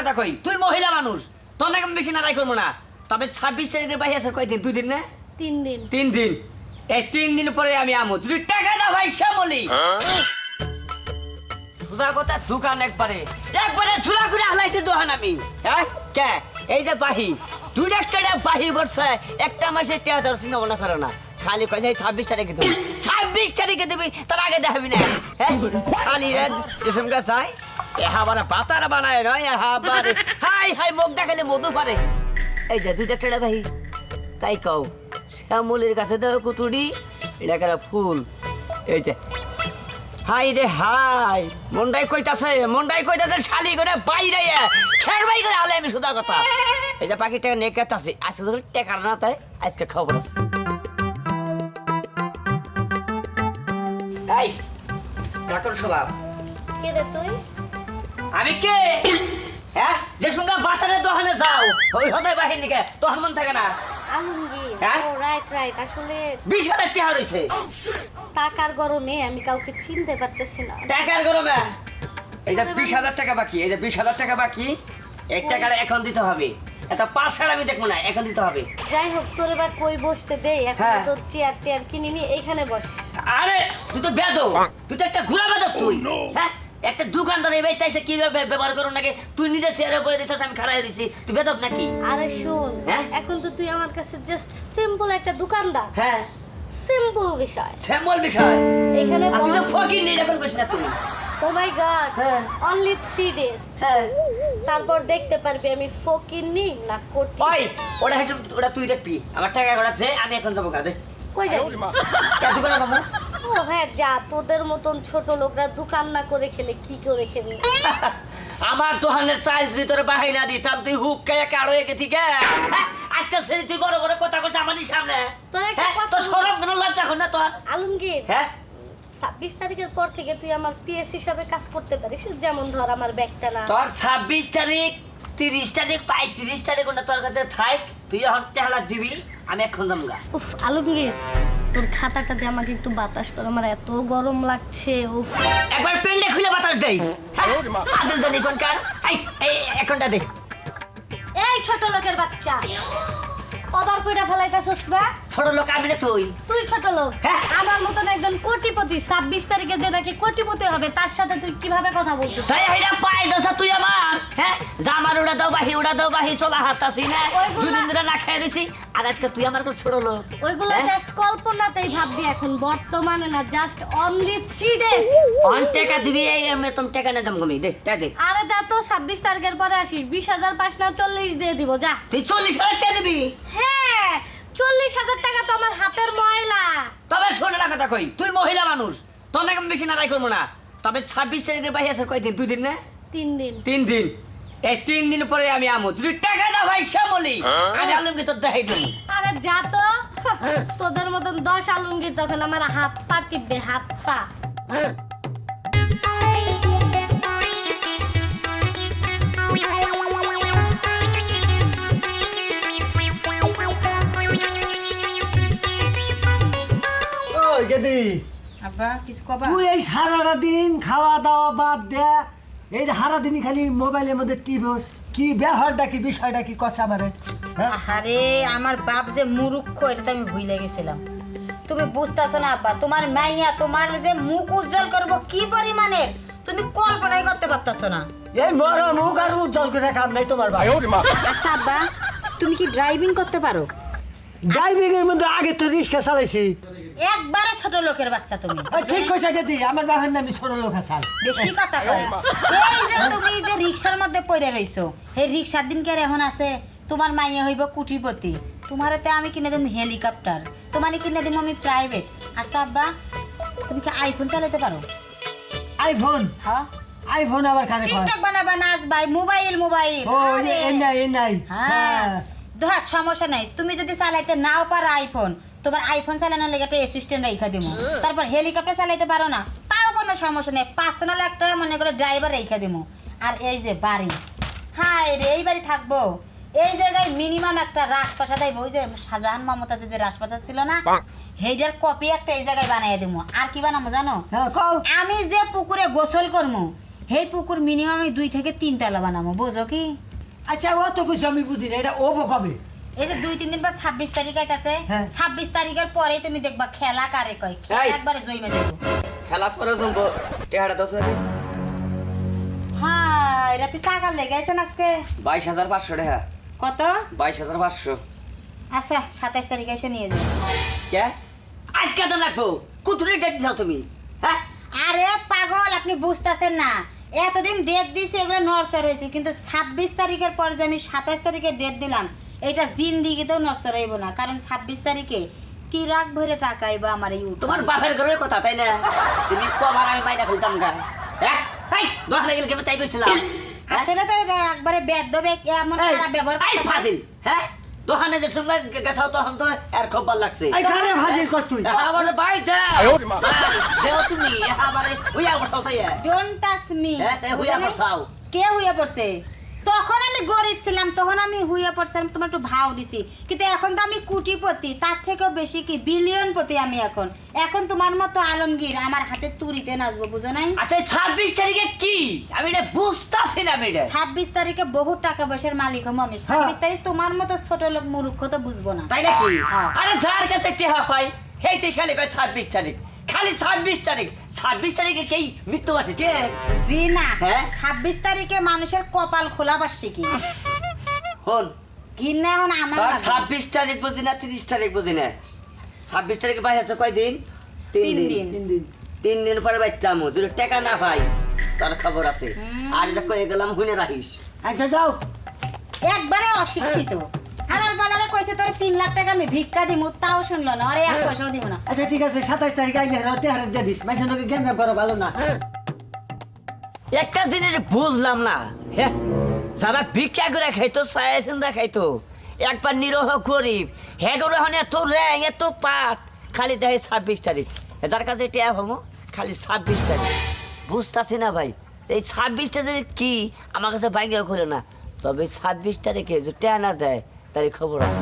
কথা কই? তুই মহিলা মানুষ তোর আমি বেশি নাড়াই করব না। তবে ছাব্বিশ তারিখের বাইরে আছে কয়দিন? দুই দিন না? তিন দিন। তিন দিন। এই তিন দিন পরে আমি আমো। তুই টাকাটা ভাই শ্যামলি। সোজা কথা দোকান একবারে। একবারে করে হালাইছে দোকান আমি। হ্যাঁ? কে? এই যে বাহি। দুই একটা বাহি করছে একটা মাসে টেয়া ধরছি না করে না। খালি কয় যাই ছাব্বিশ তারিখে দেবি। ছাব্বিশ তারিখে দেবি তার আগে দেখাবি না। হ্যাঁ? খালি গাছ এহা বারে পাতার বানায় নয় এহা বারে হাই হাই, মুখ দেখালে মধু পারে। এই যে দুইটা বাহি তাই কও, শ্যামলের কাছে দাও কুতুরি এটা কেন ফুল? এই যে, হাই রে হাই মন্ডাই কইতাছে মন্ডাই কইতাছে শালি করে বাইরে খের বাই করে আলে আমি সুদা কথা। এই যে পাখিটা নেকাত আছে আজকে ধরে টেকার না তাই, আজকে খবর আছে। ডাক্তার স্বভাব কে রে তুই? আমি কে? হ্যাঁ? যে সঙ্গে বাতারে দোকানে যাও ওই বাহির নিকে তখন মন থাকে না? আলমগীর হ্যাঁ? Oh right right. আসলে বিশ হাজার টাকা রয়েছে। টাকার গরমে আমি কাউকে চিনতে পারতেছি না। টাকার গরমে? এই যে বিশ হাজার টাকা বাকি এই যে বিশ হাজার টাকা বাকি এক টাকাটা এখন দিতে হবে। এটা পাঁচ হাজার আমি দেখব না এখন দিতে হবে। যাই হোক তোর এবার কই বসতে দে? এখন হ্যাঁ। তো চেয়ার টেয়ার কিনিনি এইখানে বস। আরে তুই তো বেদ তুই তো একটা ঘোরা বেদ তুই। হ্যাঁ? একটা দোকানদার এই কীভাবে ব্যবহার করো নাকি? তুই নিজে চেয়ারে রেছিস আমি খাড়াই দিছি। তুই বেদব নাকি? আরে শুন হ্যাঁ? এখন তো তুই আমার কাছে জাস্ট সিম্পল একটা দোকানদার। হ্যাঁ। সিম্পল বিষয়। শ্যামল বিষয়? এখানে তো ফকির নিয়ে বসে না তুই। ও মাই গড হ্যাঁ। অনলি থ্রি ডেজ হ্যাঁ। তারপর দেখতে পারবি আমি ফকির নি না কোটি। ওই ওটা হেসে ওটা তুই দেখবি। আমার টাকা ওটা দে আমি এখন যাব গা কই যাবি কে দোকানে ও হ্যাঁ যা তোদের মতন ছোট লোকরা দোকান না করে খেলে কি করে খেবি আমার দোকানের চাইজ যদি তোর বাহাই না দিতাম তুই হুক খেয়ে কারও একে ঠিক আজকে সেরে তুই বড় বড় কথা করছিস আমারই সামনে। তোর একটা হ্যাঁ? কথা সরম কোনো লজ্জা হয় না তোর। আলমগীর হ্যাঁ? ছাব্বিশ তারিখের পর থেকে তুই আমার পিএস হিসাবে কাজ করতে পারিস যেমন ধর আমার ব্যাগটা না। তোর ছাব্বিশ তারিখ তিরিশ তারিখ পঁয়ত্রিশ তারিখ ওটা তোর কাছে থাক তুই এখন টেহালা দিবি আমি এখন যামগা উফ আলমগীর। তোর খাতাটা দিয়ে আমাকে একটু বাতাস কর আমার এত গরম লাগছে উফ। একবার পেনলে খুলে বাতাস দেই। হ্যাঁ? আদিল কোন কোনকার? এই এই এখনটা দে। এই ছোট লোকের বাচ্চা। অবার কইরা ফেলাইতাছস না? ছোট লোক আমি না তুই। তুই ছোট লোক। হ্যাঁ। আমার মতন একজন কোটিপতি ছাব্বিশ তারিখে যে নাকি কোটিপতি হবে তার সাথে তুই কীভাবে কথা বলছিস সেই হইরা পাই দশা তুই আমার হ্যাঁ? জামার উড়া দাও বাহি উড়া দাও বাহি চলা হাত আসি না দুদিন ধরে না খেয়ে রয়েছি আর আজকে তুই আমার খুব ছোট লোক ওইগুলো হ্যাঁ? জাস্ট কল্পনাতেই ভাববি এখন বর্তমানে না জাস্ট অনলি থ্রি ডেজ অন টাকা দিবি এই আমি তুমি টাকা না দাম কমি দে তা দে। আরে যা তো ছাব্বিশ তারিখের পরে আসিস বিশ হাজার পাঁচ না চল্লিশ দিয়ে দিব যা। তুই চল্লিশ হাজার টাকা দিবি? হ্যাঁ। চল্লিশ হাজার টাকা তো আমার হাতের ময়লা। তবে শোনে না কথা কই তুই মহিলা মানুষ তোর নাকি আমি বেশি নাড়াই করব না। তবে ছাব্বিশ তারিখের বাইরে আছে কয়দিন? দুই দিন না? তিন দিন। তিন দিন। এই তিন দিন পরে আমি আমো। তুই টাকা দাও ভাই শ্যামলি আমি আলমকে তোর দেখাই দেবো। আরে যা তো। তোদের মতন দশ আলমগীর তখন আমার হাত পা টিপবে হাত পা। আব্বা কিছু কবা? তুই এই সারাটা দিন খাওয়া দাওয়া বাদ দে। এই যে সারা দিনই খালি মোবাইলের মধ্যে টিভিস কি ব্যাপারটা কি বিষয়টা কি কথা আমারে হ্যাঁ? আরে আমার বাপ যে মুরুক্ষ এটা তো আমি ভুলে গেছিলাম। তুমি বুঝতেছো না আব্বা তোমার মাইয়া তোমার যে মুখ উজ্জ্বল করব কি পরিমাণে তুমি কল্পনাই করতে পারতাছো না। এই মর মুখ আর উজ্জ্বল করে কাম নাই তোমার ভাই আচ্ছা আব্বা তুমি কি ড্রাইভিং করতে পারো? ড্রাইভিং এর মধ্যে আগে তো রিক্সা চালাইছি। একবারে ছোট লোকের বাচ্চা তুমি। ঠিক কইছে গেদি আমার বাবার নামে ছোট লোক আসাল বেশি কথা কয়। এই যে তুমি যে রিক্সার মধ্যে পড়ে রইছো এই রিক্সার দিন কে এখন আছে? তোমার মাইয়া হইব কুটিপতি। তোমার হাতে আমি কিনে দেবো হেলিকপ্টার। তোমার কিনে দেবো আমি প্রাইভেট আচ্ছা আব্বা তুমি কি আইফোন চালাতে পারো? আইফোন হ্যাঁ। আইফোন আবার কানে কয়? টিকটক বানাবা নাচ ভাই মোবাইল মোবাইল। ও এই নাই এই নাই। হ্যাঁ। দেখ সমস্যা নাই। তুমি যদি চালাইতে নাও পারো আইফোন তোমার আইফোন চালানোর লেগে একটা অ্যাসিস্ট্যান্ট রেখা দিব তারপর হেলিকপ্টার চালাইতে পারো না তাও কোনো সমস্যা নেই। পার্সোনাল একটা মনে করে ড্রাইভার রেখা দিব আর এই যে বাড়ি হ্যাঁ রে এই বাড়ি থাকব। এই জায়গায় মিনিমাম একটা রাজপ্রাসাদ আইব ওই যে শাহজাহান মমতাজের যে রাজপ্রাসাদ ছিল না? হেইটার কপি একটা এই জায়গায় বানাই দিব আর কি বানাবো জানো? হ্যাঁ আমি যে পুকুরে গোসল করমু সেই পুকুর মিনিমাম দুই থেকে তিন তালা বানাবো বোঝো কি? আচ্ছা অত কিছু আমি বুঝি না এটা ও কবে? এই যে দুই তিন দিন পর ছাব্বিশ তারিখ আইতাছে হ্যাঁ। ছাব্বিশ তারিখের পরে তুমি দেখবা খেলা কারে কয় খেলা একবারে জইমে যাব। খেলা পরে জমবো টেহাটা দশ হাজার। হ্যাঁ এটা তুই টাকা লেগেছেন আজকে। বাইশ হাজার পাঁচশো টাকা কত? বাইশ হাজার পাঁচশো। আচ্ছা সাতাইশ তারিখে এসে নিয়ে যাব কে? আজকে তো লাগবো। কুতুরি ডেট দিছো তুমি? হ্যাঁ? আরে পাগল আপনি বুঝতেছেন না। এতদিন ডেট দিছে এগুলো নরসর হয়েছে কিন্তু ছাব্বিশ তারিখের পর যে আমি সাতাইশ তারিখে ডেট দিলাম এটা জিন্দিগিতেও নরসর হইব না কারণ ছাব্বিশ তারিখে টিরাক ভরে টাকা আইব আমার উঠানে। তোমার বাপের ঘরের কথা তাই না তুমি কবার আমি মাইনা খেলতাম গা হ্যাঁ এই দোকানে গেলে কেমন তাই করছিলাম? আসলে তো একবারে বেদ এমন এই, খারাপ ব্যবহার। ফাজিল হ্যাঁ দোকানে যে সঙ্গে গেছাও তখন তো আর খুব ভালো লাগছে কারে ফাজিল কর তুই? আমার বাইটা দেও তুমি আমার হুইয়া বসাও তাই. হ্যাঁ, হুইয়া বসাও। কে হুইয়া পড়ছে তখন আমি গরিব ছিলাম তখন আমি হুইয়া পড়ছিলাম তোমার একটু ভাও দিছি। কিন্তু এখন তো আমি কুটিপতি তার থেকেও বেশি কি বিলিয়ন পতি আমি এখন। এখন তোমার মতো আলমগীর আমার হাতে তুরিতে নাচবো বুঝো নাই? আচ্ছা ছাব্বিশ তারিখে কি? আমি এটা বুঝতেছি না এটা ছাব্বিশ তারিখে বহু টাকা পয়সার মালিক হম আমি। ছাব্বিশ তারিখ তোমার মতো ছোট লোক মূর্খ তো বুঝব না। তাই নাকি? হ্যাঁ। আরে যার কাছে টেহা পাই হেইতে খালি কয় ছাব্বিশ তারিখ। খালি ছাব্বিশ তারিখ। ছাব্বিশ তারিখে কেই মৃত্যু আছে কে? জি না হ্যাঁ? ছাব্বিশ তারিখে মানুষের কপাল খোলা পারছি কি হন। ঘিন্না এখন আমার তার লাগে। ছাব্বিশ তারিখ বুঝি না তিরিশ তারিখ বুঝি না? ছাব্বিশ তারিখে পাই আছে কয়দিন তিন তিন দিন। দিন। তিন দিন। তিন দিন পরে বাইতাম যদি টাকা না পাই তার খবর আছে। আর এটা কয়ে গেলাম হুনে রাখিস। আচ্ছা যাও। একবারে অশিক্ষিত। হালার বালারে কইছে তোর তিন লাখ টাকা আমি ভিক্ষা দিমু তাও শুনলো না। আরে এক পয়সাও দিব না। আচ্ছা ঠিক আছে সাতাশ তারিখ আইলে হারা টেহারে দিয়ে দিস। মাইসনকে গেঞ্জাম করো ভালো না। একটা জিনিস বুঝলাম না হ্যাঁ যারা ভিক্ষা করে খাইতো চায় চিন্তা খাইতো একবার নিরহ গরিব হ্যাঁ করে এখন এত র্যাং এত পাট খালি দেখে ছাব্বিশ তারিখ। যার কাছে টেয়া হমো খালি ছাব্বিশ তারিখ। বুঝতেছি না ভাই এই ছাব্বিশ তারিখ কি আমার কাছে বাইকেও খুলে না। তবে ছাব্বিশ তারিখে যে টেয়া না দেয় তার খবর আছে